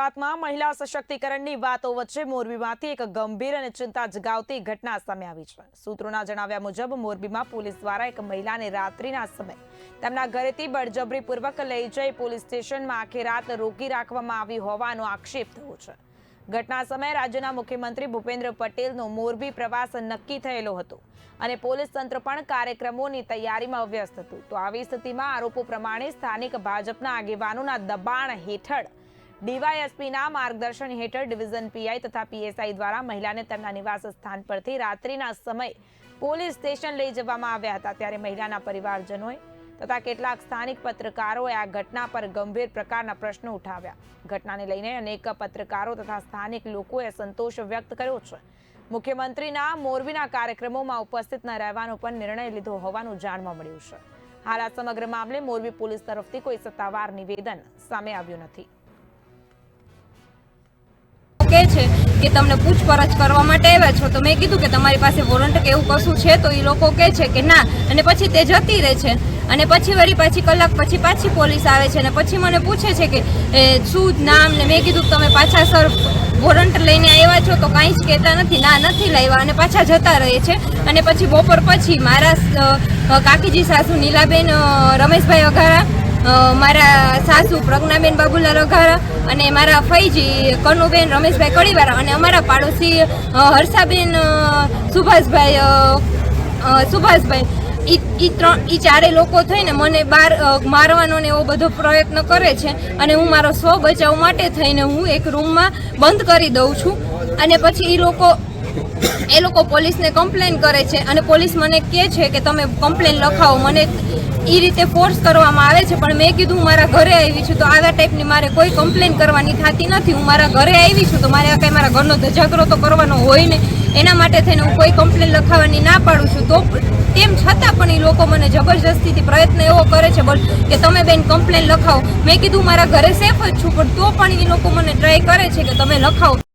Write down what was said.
ગુજરાતમાં મહિલા સશક્તિકરણની વાતો વચ્ચે મોરબીમાંથી એક ગંભીર અને ચિંતા જગાવતી ઘટના સામે આવી છે. સૂત્રોના જણાવ્યા મુજબ મોરબીમાં પોલીસ દ્વારા એક મહિલાને રાત્રિના સમયે તેમના ઘરેથી બળજબરીપૂર્વક લઈ જઈ પોલીસ સ્ટેશનમાં આખી રાત રોકી રાખવામાં આવી હોવાનો આક્ષેપ થયો છે. ઘટના સમયે રાજ્યના મુખ્યમંત્રી ભૂપેન્દ્ર પટેલનો મોરબી પ્રવાસ નક્કી થયેલો હતો અને પોલીસ તંત્ર પણ કાર્યક્રમોની તૈયારીમાં વ્યસ્ત હતું. તો આવી સ્થિતિમાં આરોપો પ્રમાણે સ્થાનિક ભાજપના આગેવાનોના દબાણ હેઠળ ડીવાયએસપીના માર્ગદર્શન હેઠળ ડિવિઝન પીઆઈ તથા પીએસઆઈ દ્વારા મહિલાને તેમના નિવાસ સ્થાન પરથી રાત્રિના સમયે પોલીસ સ્ટેશન લઈ જવામાં આવ્યા હતા. ત્યારે મહિલાના પરિવારજનોએ તથા કેટલાક સ્થાનિક પત્રકારોએ આ ઘટના પર ગંભીર પ્રકારના પ્રશ્નો ઉઠાવ્યા. ઘટનાને લઈને અનેક પત્રકારો તથા સ્થાનિક લોકોએ સંતોષ વ્યક્ત કર્યો છે. મુખ્યમંત્રીના મોરબીના કાર્યક્રમોમાં ઉપસ્થિત ન રહેવાનો પણ નિર્ણય લીધો હોવાનું જાણવા મળ્યું છે. હાલ આ સમગ્ર મામલે મોરબી પોલીસ તરફથી કોઈ સત્તાવાર નિવેદન સામે આવ્યું નથી. છે કે તમને પૂછપરછ કરવા માટે આવ્યા છો. તો મેં કીધું કે તમારી પાસે વોરંટ કે એવું કશું છે તો એ લોકો કહે છે કે ના. અને પછી તે જતી રહે છે. અને પછી વળી પાછી કલાક પછી પાછી પોલીસ આવે છે અને પછી મને પૂછે છે કે શું નામ ને? મેં કીધું તમે પાછા સર વોરંટ લઈને આવ્યા છો તો કાંઈ જ કહેતા નથી. ના નથી લાવ્યા. અને પાછા જતા રહે છે. અને પછી બપોર પછી મારા કાકીજી સાસુ નીલાબેન રમેશભાઈ અઘારા અ, મારા સાસુ પ્રજ્ઞાબેન બાબુલાલ અઘારા અને મારા ફઈજી કનુબેન રમેશભાઈ કડીવાળા અને અમારા પાડોશી હર્ષાબેન સુભાષભાઈ સુભાષભાઈ. ઈ ત્રણ એ ચારે લોકો થઈને મને બાર મારવાનો ને એવો બધો પ્રયત્ન કરે છે અને હું મારો સ્વ બચાવ માટે થઈને હું એક રૂમમાં બંધ કરી દઉં છું. અને પછી એ લોકો એ લોકો પોલીસને કમ્પ્લેન કરે છે અને પોલીસ મને કહે છે કે તમે કમ્પ્લેન લખાવો. મને એ રીતે ફોર્સ કરવામાં આવે છે, પણ મેં કીધું હું મારા ઘરે આવી છું, તો આવા ટાઈપની મારે કોઈ કમ્પ્લેન કરવાની થતી નથી. હું મારા ઘરે આવી છું, તો મારે આ કંઈ મારા ઘરનો ધજાગરો તો કરવાનો હોય ને. એના માટે થઈને હું કોઈ કમ્પ્લેન લખાવવાની ના પાડું છું. તો તેમ છતાં પણ એ લોકો મને જબરજસ્તીથી પ્રયત્ન એવો કરે છે, બોલ, કે તમે બેન કમ્પ્લેન લખાવો. મેં કીધું મારા ઘરે સેફ જ છું, પણ તો પણ એ લોકો મને ટ્રાય કરે છે કે તમે લખાવો.